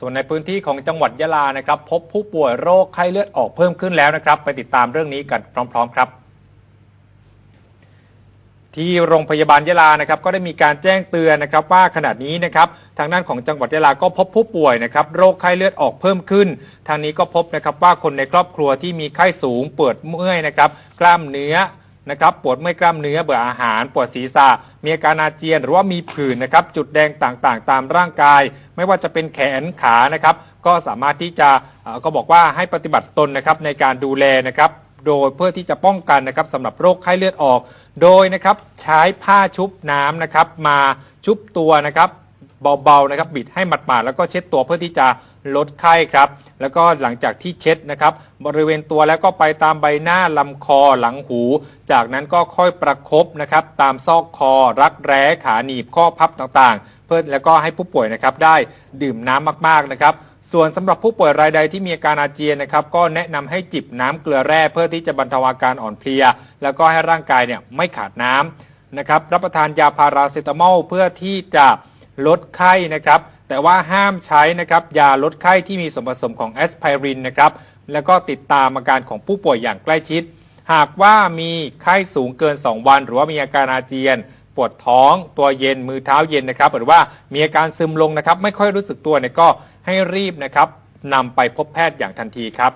ส่วนในพื้นที่ของจังหวัดยะลานะครับ พบผู้ป่วยโรคไข้เลือดออกเพิ่มขึ้นแล้วนะครับ ไปติดตามเรื่องนี้กันพร้อม ๆ ครับ ที่โรงพยาบาลยะลานะครับ ก็ได้มีการแจ้งเตือนนะครับว่าขณะนี้นะครับ ทางด้านของจังหวัดยะลาก็พบผู้ป่วยนะครับโรคไข้เลือดออกเพิ่มขึ้น ทางนี้ก็พบนะครับว่าคนในครอบครัวที่มีไข้สูงปวดเมื่อยนะครับ กล้ามเนื้อ นะครับปวดเมื่อยกล้ามเนื้อเบื่ออาหาร ปวดศีรษะ มีอาการอาเจียน หรือว่ามีผื่นนะครับจุดแดงต่างๆ ตามร่างกาย ไม่ว่าจะเป็นแขนขานะครับก็สามารถที่จะก็บอกว่าให้ปฏิบัติตนนะครับในการดูแลนะครับโดยเพื่อที่จะป้องกันนะครับสำหรับโรคไข้เลือดออก โดยนะครับใช้ผ้าชุบน้ำนะครับมาชุบตัวนะครับ เบาๆนะครับบิดให้หมาดๆแล้วก็เช็ดตัวเพื่อที่จะลดไข้ครับ แล้วก็หลังจากที่เช็ดนะครับ บริเวณตัวแล้วก็ไปตามใบหน้าลำคอหลังหู จากนั้นก็ค่อยประครบนะครับ ตามซอกคอ รักแร้ขาหนีบข้อพับต่างๆ เพื่อแล้วก็ให้ผู้ป่วยนะครับได้ดื่มน้ำมากๆนะครับส่วนสำหรับผู้ป่วยรายใดที่มีอาการอาเจียนนะครับก็แนะนำให้จิบน้ำเกลือแร่เพื่อที่จะบรรเทาอาการอ่อนเพลีย แล้วก็ให้ร่างกายเนี่ยไม่ขาดน้ำนะครับรับประทานยาพาราเซตามอลเพื่อที่จะ ลดไข้นะครับ แต่ว่าห้ามใช้นะครับยาลดไข้ที่มีส่วนผสมของแอสไพรินนะครับ แล้วก็ติดตามอาการของผู้ป่วยอย่างใกล้ชิด หากว่ามีไข้สูงเกิน 2 วัน หรือว่ามีอาการอาเจียน ปวดท้อง ตัวเย็นมือเท้าเย็นนะครับ หรือว่ามีอาการซึมลงนะครับ ไม่ค่อยรู้สึกตัวเนี่ยก็ให้รีบนะครับนำไปพบแพทย์อย่างทันทีครับ